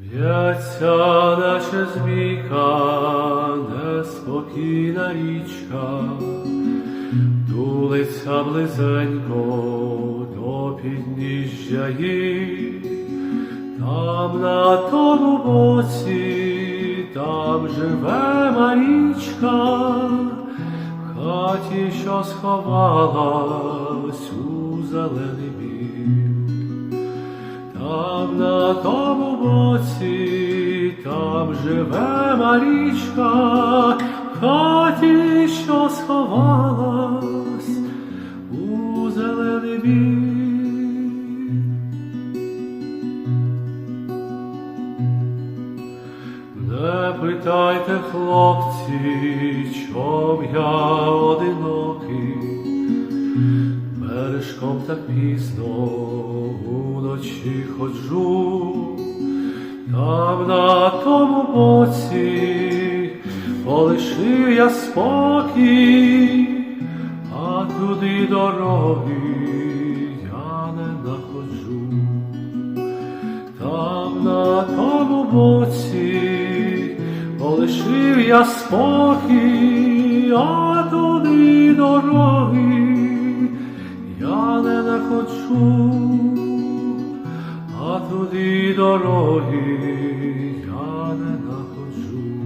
В'яться наша змійка, неспокійна річка, Тулиться близенько до підніжжя їй, там на тому боці, там живе Марічка, в хаті, що сховалась у. Там на тому боці, там живе Марічка, хаті, що сховалась у зелений бік. Не питайте, хлопці, чом я одинокий, Бережком так пізно уночі ходжу, там на тому боці полишив я спокій, а туди дороги я не находжу. Там на тому боці полишив я спокій, а туди дороги не захочу, а туди дороги я не находжу.